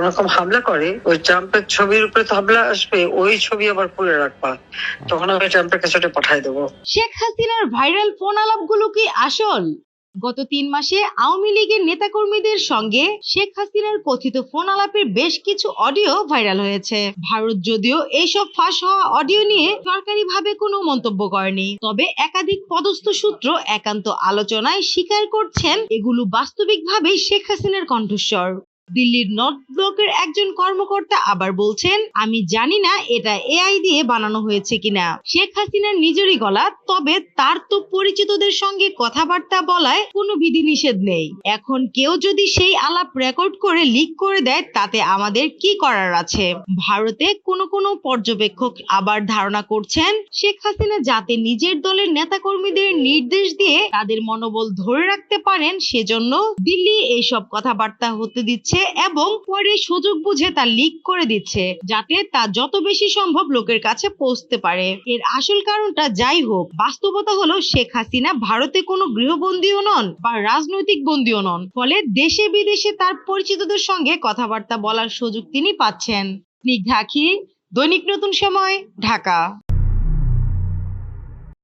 কোন রকম হামলা করে, ওই ট্রাম্পের ছবির উপরে তো হামলা আসবে, ওই ছবি আবার খুলে রাখবা। তখন আমি ট্রাম্পের কাছে পাঠাই দেবো। শেখ হাসিনার ভাইরাল ফোন আলাপগুলো কি আসল? গত তিন মাসে আওয়ামী লীগের নেতাকর্মীদের সঙ্গে শেখ হাসিনার কথিত ফোন আলাপের বেশ কিছু অডিও ভাইরাল হয়েছে। ভারত যদিও এইসব ফাঁস হওয়া অডিও নিয়ে সরকারিভাবে কোনো মন্তব্য করেনি, তবে একাধিক পদস্থ সূত্র একান্ত আলোচনায় স্বীকার করছেন, এগুলো বাস্তবিকভাবেই শেখ হাসিনার কণ্ঠস্বর। দিল্লির নর্থ ব্লকের একজন কর্মকর্তা আবার বলছেন, আমি জানি না এটা এআই দিয়ে বানানো হয়েছে কিনা। শেখ হাসিনার নিজেরই গলা, তবে তার তো পরিচিতদের সঙ্গে কথাবার্তা বলায় কোনো বিধিনিষেধ নেই। এখন কেউ যদি সেই আলাপ রেকর্ড করে লিক করে দেয়, তাতে আমাদের কি করার আছে? ভারতে কোনো কোনো পর্যবেক্ষক আবার ধারণা করছেন, শেখ হাসিনা যাতে নিজের দলের নেতাকর্মীদের নির্দেশ দিয়ে তাদের মনোবল ধরে রাখতে পারেন, সেজন্য দিল্লি এইসব কথাবার্তা হতে দিচ্ছে এবং পরে সুযোগ বুঝে তা লিক করে দিচ্ছে, যাতে তা যত বেশি সম্ভব লোকের কাছে পৌঁছতে পারে। এর আসল কারণটা যাই হোক, বাস্তবতা হলো শেখ হাসিনা ভারতে কোনো গৃহবন্দীও নন বা রাজনৈতিক বন্দীও নন, ফলে দেশে বিদেশে তার পরিচিতদের সঙ্গে কথাবার্তা বলার সুযোগ তিনি পাচ্ছেন। আখি দৈনিক নতুন সময়, ঢাকা।